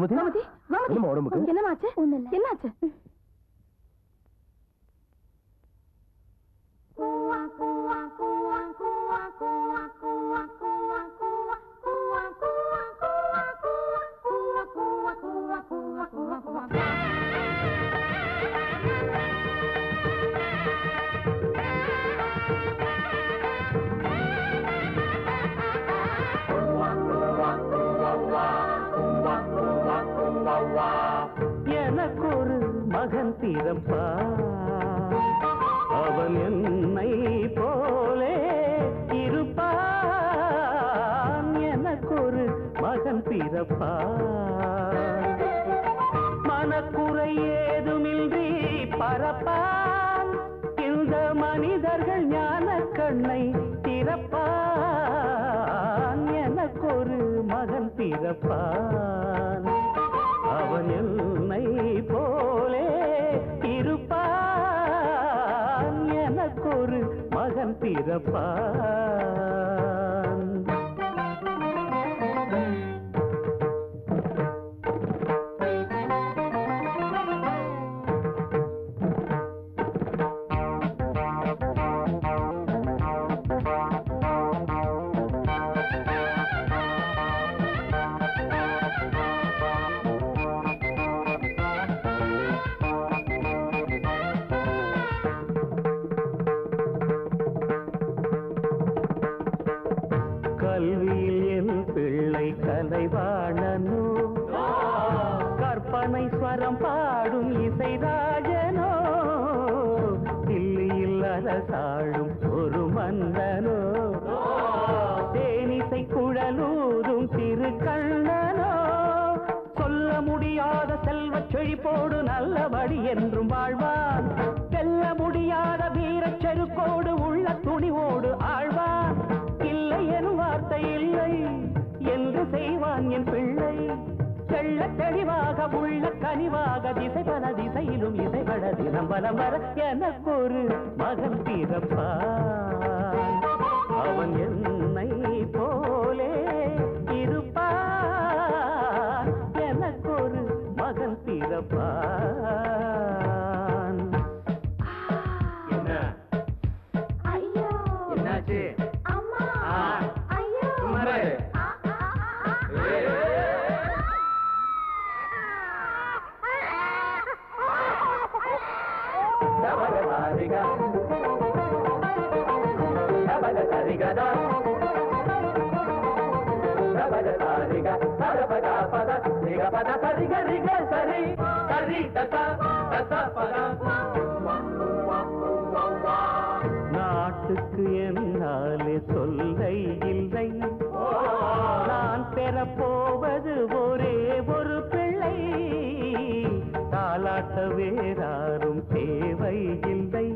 கோமதி கோமதி என்னமாச்சு என்னாச்சு? இழப்பா அவன் என்னை போலே இருப்பான் எனக்கு ஒரு மகன் பிறப்பா. மனக்குறை ஏதுமின்றி பரப்பான் இந்த மனிதர்கள் ஞான கண்ணை திறப்பான். எனக்கு ஒரு மகன் பிறப்பான். அவன் என்னை மகன் செழிப்போடு நல்லபடி என்றும் வாழ்வார். செல்ல முடியாத வீரச் செருக்கோடு உள்ள துணிவோடு ஆழ்வார். இல்லை என் வார்த்தை இல்லை என்று செய்வான் என் பிள்ளை. செல்ல தெளிவாக உள்ள கனிவாக திசை பல திசையிலும் இசைபட தினம் பலம் வர எனக்கு ஒரு மகன் பிறப்பான் அவன் என்னை போல பாட்டுக்கு என்னாலே சொல்லை இல்லை. நான் பெறப்போவது ஒரே ஒரு பிள்ளை. தாலாட்ட வேறாரும் தேவை இல்லை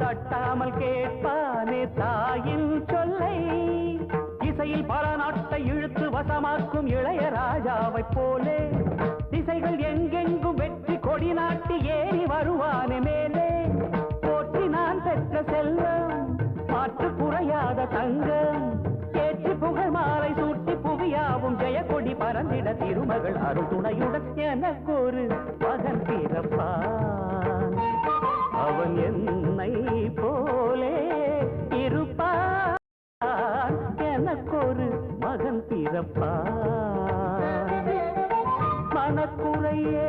தட்டாமல் கேட்பானே தாயின் சொல்லை. இசையில் பல நாட்டை இழுத்து வசமாக்கும் இளைய இளையராஜாவைப் போலே. திசைகள் எங்கெங்கும் வெற்றி கொடி நாட்டி ஏறி வருவானே மேலே. நான் பெற்ற செல்வம் மாற்று குறையாத தங்கம். ஏற்றி புகழ் மாலை சூட்டி புவியாவும் ஜெயக்கொடி பறந்திட திருமகள் அருள் துணையுடன் எனக்கு ஒரு மகன் பிறப்பான் அவன் என்னை போலே இருப்பான் எனக்கொரு மகன் பிறப்பான் மனக்குறையே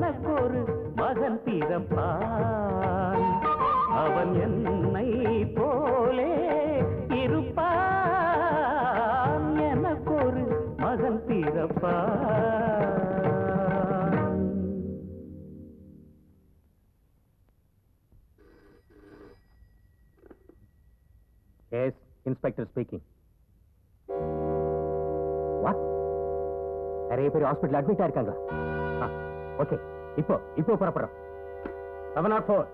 எனக்கொரு மகன் பிறப்பான். அவன் என்னை போலே இருப்பான் எனக்கொரு மகன் பிறப்பான். எஸ் இன்ஸ்பெக்டர் ஸ்பீக்கிங் வாட் நிறைய பேர் ஹாஸ்பிட்டல் அட்மிட் ஆயிருக்காங்களா ஓகே இப்போ இப்போ புறப்படுறோம். Seven naught four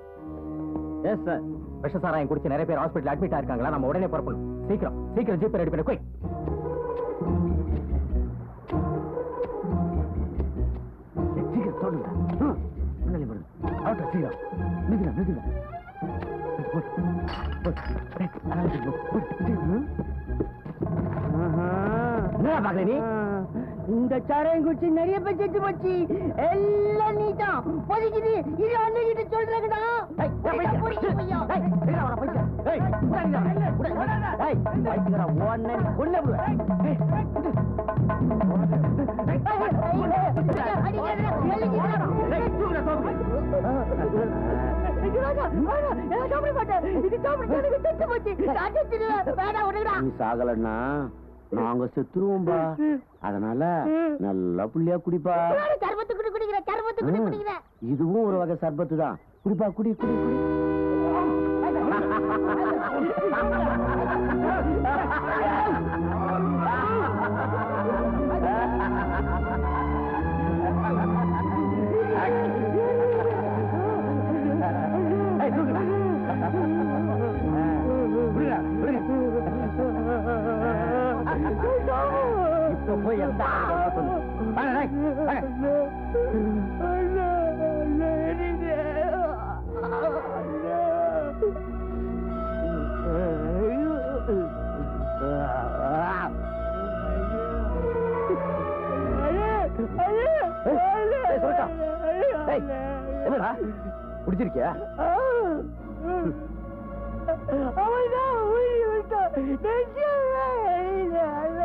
yes sir விஷ சாராயம் குடிச்சு நிறைய பேர் ஹாஸ்பிட்டல் அட்மிட் ஆயிருக்காங்களா? நம்ம உடனே புறப்படணும். சீக்கிரம் சீக்கிரம் ஜீப் ரெடி பண்ணு குயிக் சீக்கிரம் சொல்லுங்க முன்னாடி வருது ஆட்டோ சீக்கிரம் நிறுத்துங்க நிறுத்துங்க. பாக்கல நீ? இந்த சாராயம் குச்சி நிறைய பேர் செத்து போச்சு எல்லாம் நீ தான் பொதுக்குது இது அண்ணன் கிட்ட சொல்றேங்கடா சாகலன்னா நாங்க செத்துருவோம்பா. அதனால நல்லா புள்ளியா குடிப்பா. இதுவும் ஒரு வகை சர்பத்து தான் குடிப்பா குடி குடி குடி.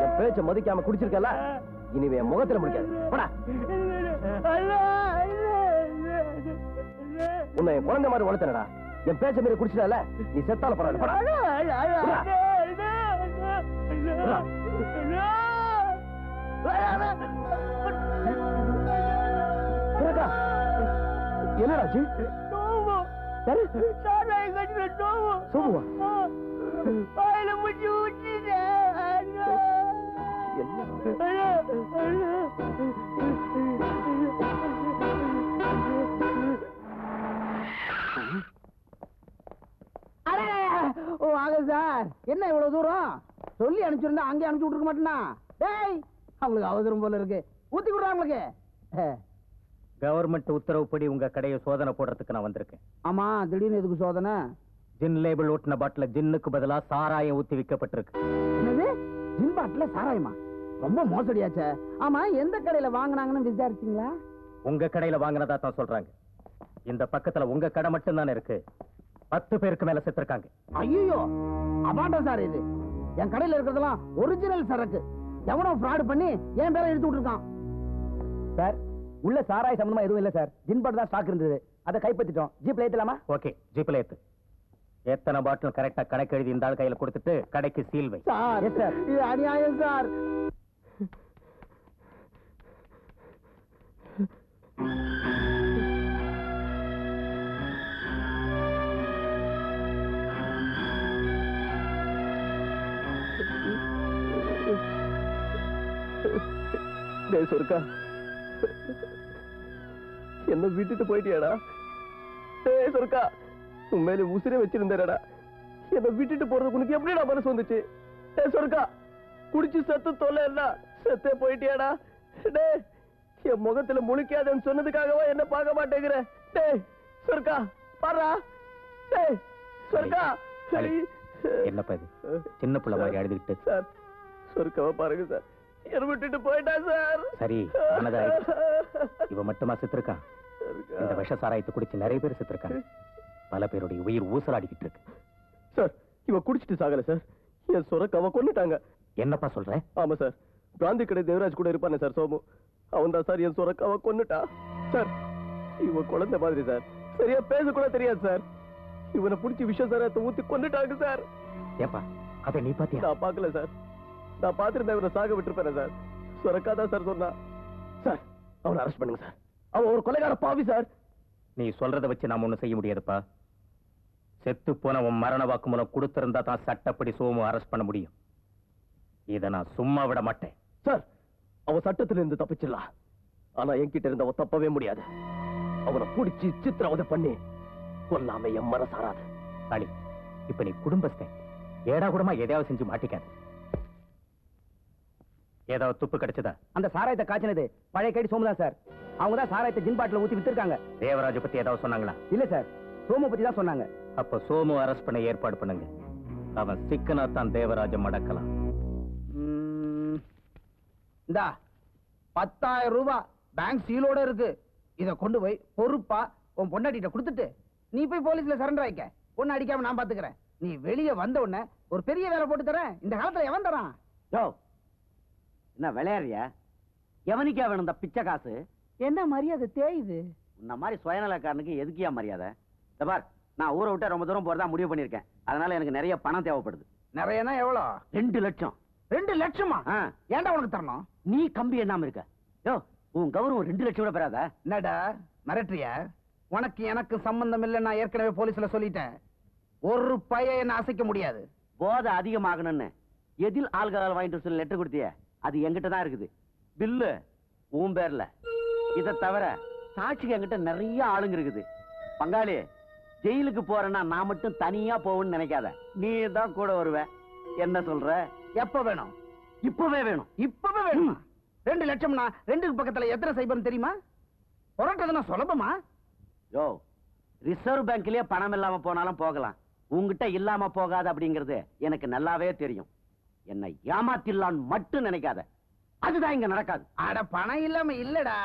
என் பேச்ச மதிக்காம குடிச்சிருக்கல? இனிமே என் முகத்துல முடிக்காது. உன்னை என் குழந்தை மாதிரி வளர்த்தனடா. என் பேச்ச மீறி குடிச்சிடல நீ செத்தால பரவாயில்ல என்ன வாங்க சார். என்ன இவ்வளவு தூரம்? சொல்லி அனுப்பிச்சிருந்தா அங்கே அனுப்பிச்சு விட்டுருக்க மாட்டேனா டேய் அவங்களுக்கு அவசரம் போல இருக்கு. ஊத்தி விடுறா உங்களுக்கு கவர்மெண்ட் உத்தரவுப்படி உங்க கடையை சோதனை போடுறதுக்கு நான் வந்திருக்கேன். ஆமா திடீர்னு எதுக்கு சோதனை? ஜின் லேபிள் ஒட்டின பாட்டில ஜின்னுக்கு பதிலா சாராயம் ஊத்தி விற்கப்பட்டிருக்கு. என்னது? ஜின் பாட்டில சாராயமா? ரொம்ப மோசடியாச்சே. ஆமா எந்த கடையில வாங்குனாங்கன்னு விசாரிச்சீங்களா? உங்க கடையில வாங்கினதா தான் சொல்றாங்க. இந்த பக்கத்துல உங்க கடை மட்டும் தானே இருக்கு. பத்து பேருக்கு மேல செத்துருக்காங்க. ஐயோ அபாண்டா சார் இது. என் கடையில இருக்கிறதெல்லாம் ஒரிஜினல் சரக்கு. எவனோ ஃப்ராட் பண்ணி என் பேரை எடுத்து விட்டுருக்கான். சார் உள்ள சாராய சம்பந்தமா எதுவும் இல்ல சார். ஜின் பாட்டில் தான் ஸ்டாக் இருந்தது. அதை கைப்பற்றிட்டோம். ஜீப்ல ஏத்தலாமா? ஓகே ஜீப்ல ஏத்து. எத்தனை பாட்டில் கரெக்டா கணக்கு எழுதி இந்த ஆள் கையில கொடுத்துட்டு கடைக்கு சீல் வை. சார். இது அநியாயம் சார். சொர்க்கா. என்ன விட்டுட்டு போயிட்டியாடா? டேய் சொர்க்கா உன் மேல உசிரே வச்சிருந்தேடா. என்ன விட்டுட்டு போறதுக்கு உனக்கு எப்படிடா மனசு வந்துச்சு? டேய் சொர்க்கா குடிச்சு செத்து தொல்லை என்ன? செத்தே போயிட்டியாடா? டேய் என் முகத்துல முழிக்காதன்னு சொன்னதுக்காகவா என்ன பார்க்க மாட்டேங்கிற? டேய் சொர்க்கா பாரா. டேய் சொர்க்கா அலி, என்னப்பா இது? சின்ன பிள்ளை மாதிரி அழுதுகிட்டு. சார் சொர்க்காவை பாருங்க சார். விட்டுட்டு போயிட்டா சார். சரி. இவன் மட்டுமா செத்துருக்கான் இந்த விஷ சாராயத்தை குடிச்சு நிறைய பேர் செத்துருக்காங்க. பல பேருடைய உயிர் ஊசலாடிக்கிட்டு இருக்கு. சார் இவ குடிச்சிட்டு சாகல சார். என் சொரக்காவை கொன்னுட்டாங்க. என்னப்பா சொல்ற? ஆமா சார். காந்தி கடை தேவராஜ் கூட இருப்பானே சார் சோமு. அவன் தான் சார் என் சொரக்காவை கொன்னுட்டா. சார் இவன் குழந்தை மாதிரி சார். சரியா பேச கூட தெரியாது சார். இவனை புடிச்சு விஷ சாரத்தை ஊத்தி கொன்னுட்டாங்க சார். ஏப்பா அதை நீ பாத்தியா? நான் பார்க்கல சார். நான் பார்த்திருந்தா இவனை சாக விட்டுருப்பேன் சார். சொரக்கா தான் சார் சொன்னா. சார் அவனை அரெஸ்ட் பண்ணுங்க சார். அவன் ஒரு கொலைகார பாவி சார். நீ சொல்றத வச்சு நாம ஒண்ணும் செய்ய முடியாதுப்பா. செத்து போன உன் மரண வாக்குமூலம் கொடுத்திருந்தா தான் சட்டப்படி சோமு அரெஸ்ட் பண்ண முடியும். இதை நான் சும்மா விட மாட்டேன். சார் அவன் சட்டத்துல இருந்து தப்பிச்சிடலாம். ஆனா என்கிட்ட இருந்து அவன் தப்பவே முடியாது. அவனை புடிச்சு சித்திரவதை பண்ணி கொல்லாம என் மனசாராது. காளி இப்ப நீ குடும்பஸ்தன். ஏடா கூடமா எதையாவது செஞ்சு மாட்டிக்காது. ஏதாவது துப்பு கிடைச்சதா? அந்த சாராயத்தை காய்ச்சினது பழைய கைடி சோமு தான் சார். அவங்க தான் சாராயத்தை ஜின் பாட்டில் ஊத்தி வித்திருக்காங்க. தேவராஜ பத்தி ஏதாவது சொன்னாங்களா? இல்ல சார். சோமு பத்தி தான் சொன்னாங்க. அப்ப சோமு அரெஸ்ட் பண்ண ஏற்பாடு பண்ணுங்க. அவன் சிக்கனா தான் தேவராஜம் அடக்கலாம் ம், இந்தா பத்தாயிரம் ரூபாய் பேங்க் சீலோட இருக்கு. இத கொண்டு போய் பொறுப்பா உன் பொண்டாட்டிட்ட கொடுத்துட்டு நீ போய் போலீஸ்ல சரண்டர் ஆயிக்க. ஒன்னு அடிக்காம நான் பாத்துக்கிறேன். நீ வெளியே வந்த உடனே ஒரு பெரிய வேலை போட்டு தரேன். இந்த காலத்துல எவன் தரான்? யோ என்ன விளையாடுறியா? எவனிக்கா வேணும் இந்த பிச்சை காசு? என்ன மரியாதை தேயுது? இந்த மாதிரி சுயநலக்காரனுக்கு எதுக்கியா மரியாதை? பார் நான் ஊரை விட்டு ரொம்ப தூரம் போறதா முடிவு பண்ணிருக்கேன் அதனால எனக்கு நிறைய பணம் தேவைப்படுது. நிறையனா எவ்வளோ? ரெண்டு லட்சம். ரெண்டு லட்சமா? ஏன்டா உனக்கு தரணும்? நீ கம்பி என்னாம இருக்க. யோ உன் கௌரவம் ரெண்டு லட்சம் கூட பெறாத. என்னடா மிரட்டுறிய? உனக்கு எனக்கு சம்பந்தம் இல்லை நான் ஏற்கனவே போலீஸ்ல சொல்லிட்டேன். ஒரு பைய என்ன அசைக்க முடியாது. போதை அதிகமாகணும்னு. எதில் ஆள்களால் வாங்கிட்டு சொல்லி லெட்டர் கொடுத்தியே? அது என்கிட்ட தான் இருக்குது. பில்லு உன் பேர்ல. இதை தவிர சாட்சிக்கு என்கிட்ட நிறைய ஆளுங்க இருக்குது. பங்காளி ஜெயிலுக்கு போறேன்னா நான் மட்டும் தனியா போவேன்னு நினைக்காத. நீ தான் கூட வருவ. என்ன சொல்ற? எப்ப வேணும்? இப்பவே வேணும். இப்பவே வேணுமா? ரெண்டு லட்சம்னா ரெண்டுக்கு பக்கத்துல எத்தனை சைபர்னு தெரியுமா? புரட்டதுன்னா சுலபமா? யோ ரிசர்வ் பேங்க்லயே பணம் இல்லாம போனாலும் போகலாம். உங்ககிட்ட இல்லாம போகாது அப்படிங்கிறது எனக்கு நல்லாவே தெரியும். என்னை ஏமாத்திடலான்னு மட்டும் நினைக்காத. அதுதான் இங்க நடக்காது. அட பணம் இல்லாம இல்லடா.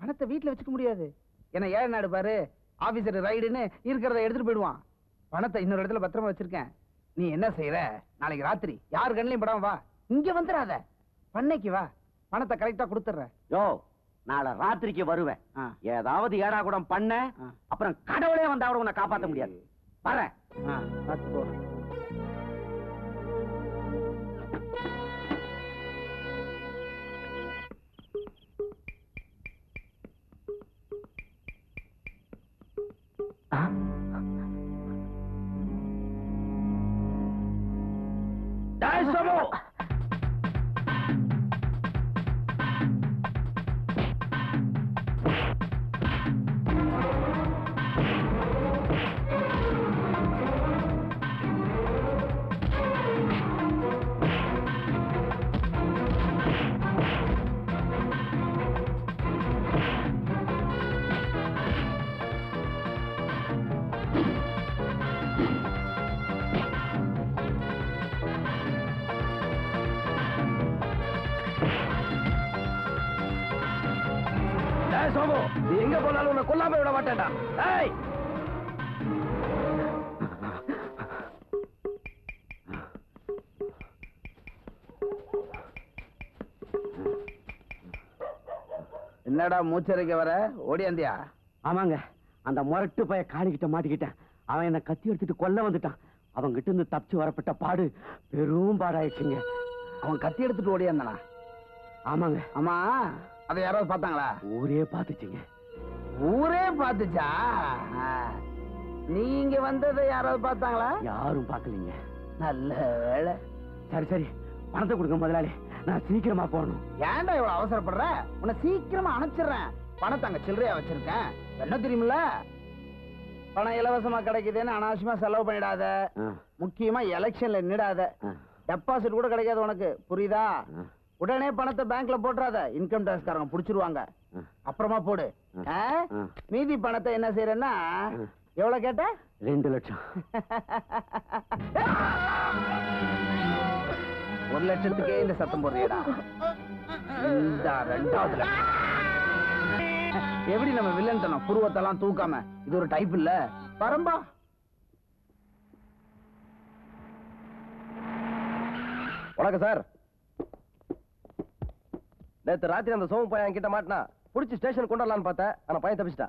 பணத்தை வீட்டுல வச்சுக்க முடியாது. ஏன்னா ஏழை நாடு பாரு. ஆபீசர் ரைடுன்னு இருக்கிறத எடுத்துட்டு போயிடுவான். பணத்தை இன்னொரு இடத்துல பத்திரமா வச்சிருக்கேன். நீ என்ன செய்யற நாளைக்கு ராத்திரி யார் கண்ணிலையும் படாம வா. இங்க வந்துடாத. பண்ணைக்கு வா. பணத்தை கரெக்டா கொடுத்துட்றேன் யோ நாளை ராத்திரிக்கு வருவேன். ஏதாவது ஏடா கூட பண்ண. அப்புறம் கடவுளே வந்தா கூட உன்னை காப்பாத்த முடியாது. வரேன். ஆ, பார்த்துக்கோ டேய் என்னடா மூச்சரிக்க வர? ஓடியாந்தியா ஆமாங்க. அந்த முரட்டு பைய காளிக்கிட்ட மாட்டிக்கிட்டேன். அவன் என்ன கத்தி எடுத்துட்டு கொல்ல வந்துட்டான். அவன் கிட்ட இருந்து தப்பிச்சு வரப்பட்ட பாடு பெரும் பாடாயிடுச்சுங்க. அவன் கத்தி எடுத்துட்டு ஓடியாந்தானா ஆமாங்க. ஆமா. அதை யாராவது பார்த்தாங்களா? ஊரே பாத்துச்சுங்க ஊரே பார்த்துச்சா. நீங்க வந்ததை யாராவது பார்த்தாங்களா? யாரும் பார்க்கலீங்க. நல்ல வேலை சரி சரி. பணத்தை கொடுங்க முதலாளி. நான் சீக்கிரமா போகணும். ஏன்டா இவ்வளவு அவசரப்படுற? உன்னை சீக்கிரமா அனுப்பிச்சிடுறேன். பணத்தை அங்க சில்லறையா வச்சிருக்கேன். என்ன தெரியுமில்ல? பணம் இலவசமா கிடைக்குதுன்னு அனாவசியமா செலவு பண்ணிடாத. முக்கியமா எலெக்ஷன்ல ஆ, டெபாசிட் கூட கிடைக்காது உனக்கு. புரியுதா. உடனே பணத்தை பேங்க்ல போட்டுறாத. இன்கம் டாக்ஸ்காரங்க புடிச்சிருவாங்க. ஆ. அப்புறமா போடு. மீதி பணத்தை என்ன செய்யறேன்னா. எவ்வளவு கேட்ட? ரெண்டு லட்சம். ஒரு லட்சத்துக்கே இந்த சத்தம் போடுறியடா. இந்த ரெண்டாவது லட்சம். எப்படி நம்ம வில்லன் தனம்? புருவத்தெல்லாம் தூக்காம. இது ஒரு டைப் இல்ல. பரம்பா வணக்கம் சார். நேற்று ராத்திரி அந்த சோமு பையன் கிட்ட மாட்டினா புடிச்சு ஸ்டேஷன் கொண்டு பார்த்தேன். ஆனா பையன் தப்பிச்சிட்டா.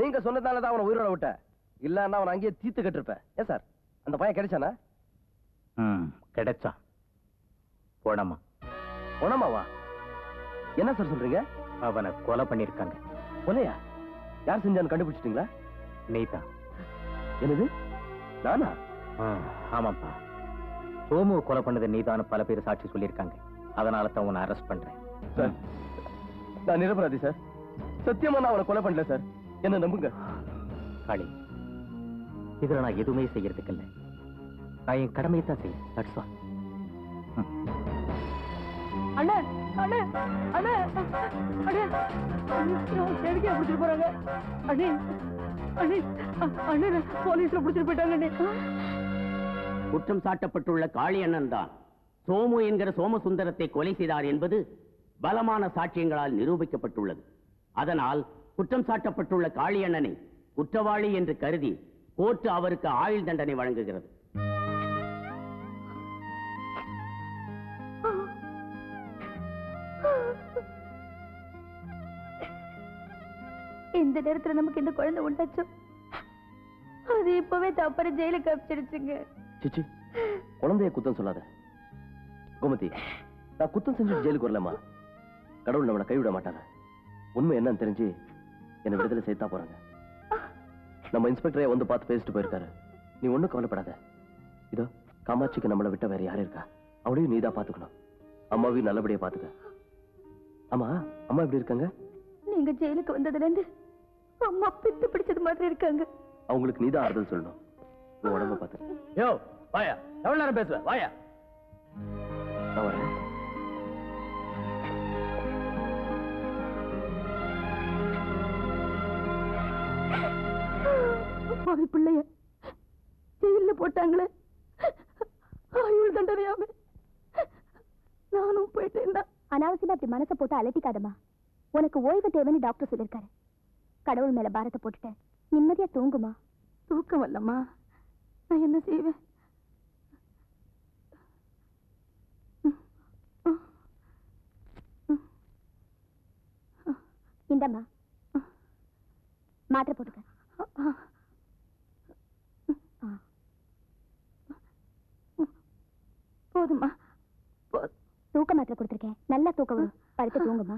நீங்க சொன்னதால தான் அவனை உயிரோட விட்டேன் இல்லன்னா அவனை அங்கேயே தீத்து கட்டிருப்பேன். ஏன் சார்? அந்த பையன் கிடைச்சானா? கிடைச்சான். போடமா உணமாவா என்ன சார் சொல்றீங்க? அவனை கொலை பண்ணிருக்காங்க கொலையா? யார் செஞ்சான்னு கண்டுபிடிச்சிட்டீங்களா? நீதான். என்னது? நானா? ஆமாப்பா. சோமுவை கொலை பண்ணது நீதான் பல பேர் சாட்சி சொல்லியிருக்காங்க. அதனால தான் உன்னை அரெஸ்ட் பண்றேன். சார் நான் நிரபராதி சார் சத்தியமா நான் அவனை கொலை பண்ணல சார் என்ன நம்புங்க? காளி இதுல நான் எதுவுமே செய்யறதுக்கு இல்ல. நான் என் கடமையை தான் செய்ய தட்ஸ் ஆல் அண்ணே அண்ணே அண்ணே. அண்ணே எதுக்கே பிடிச்சிட்டு போறாங்க? அண்ணே அண்ணே அண்ணே போலீஸ்ல பிடிச்சிட்டு போயிட்டாங்க அண்ணே. குற்றம் சாட்டப்பட்டுள்ள காளி அண்ணன் தான் சோமு என்கிற சோமசுந்தரத்தை கொலை செய்தார் என்பது பலமான சாட்சியங்களால் நிரூபிக்கப்பட்டுள்ளது. அதனால் குற்றம் சாட்டப்பட்டுள்ள காளியண்ணனை குற்றவாளி என்று கருதி கோர்ட்டு அவருக்கு ஆயுள் தண்டனை வழங்குகிறது. இந்த நேரத்துல நமக்கு இந்த குழந்தை உண்டாச்சு? அது இப்பவே தப்பற ஜெயிலுக்கு அனுப்பிச்சிடுச்சுங்க சிச்சி குழந்தைய குத்தம் சொல்லாத. கோமதி நான் குத்தம் செஞ்சு ஜெயிலுக்கு வரலம்மா. கடவுள் நம்மளை கைவிட மாட்டாரு உண்மை என்னன்னு தெரிஞ்சு என்னை விடுதலை சேர்த்தா போறாங்க. நம்ம இன்ஸ்பெக்டரே வந்து பார்த்து பேசிட்டு போயிருக்காரு. நீ ஒண்ணும் கவலைப்படாத. இதோ காமாட்சிக்கு நம்மளை விட்ட வேற யாரு இருக்கா? அவளையும் நீதான் பாத்துக்கணும் அம்மாவையும் நல்லபடியா பாத்துக்க ஆமா அம்மா எப்படி இருக்காங்க? நீங்க ஜெயிலுக்கு வந்ததுல இருந்து அம்மா பித்து பிடிச்சது மாதிரி இருக்காங்க. அவங்களுக்கு நீதான் ஆறுதல் சொல்லணும். உன் உடம்ப பாத்து யோ வாயா. எவ்வளவு நேரம் பேசுவ? வாயா. நான் வரேன். பாவி பிள்ளைய ஜெயில போட்டாங்களே. ஆயுள் தண்டனையாம. நானும் போயிட்டேன் அனாவசியமா அப்படி மனசை போட்டு அலட்டிக்காதம்மா. உனக்கு ஓய்வு தேவைன்னு டாக்டர் சொல்லிருக்காரு கடவுள் மேல பாரத்தை போட்டுட்டேன். நிம்மதியா தூங்குமா? தூக்கம் வரலம்மா நான் என்ன செய்வேன்? இந்தம்மா. மாத்திரை போட்டுக்க. போதுமா தூக்க மாத்திரை கொடுத்துருக்கேன். நல்லா தூக்கம் படுத்து தூங்குமா?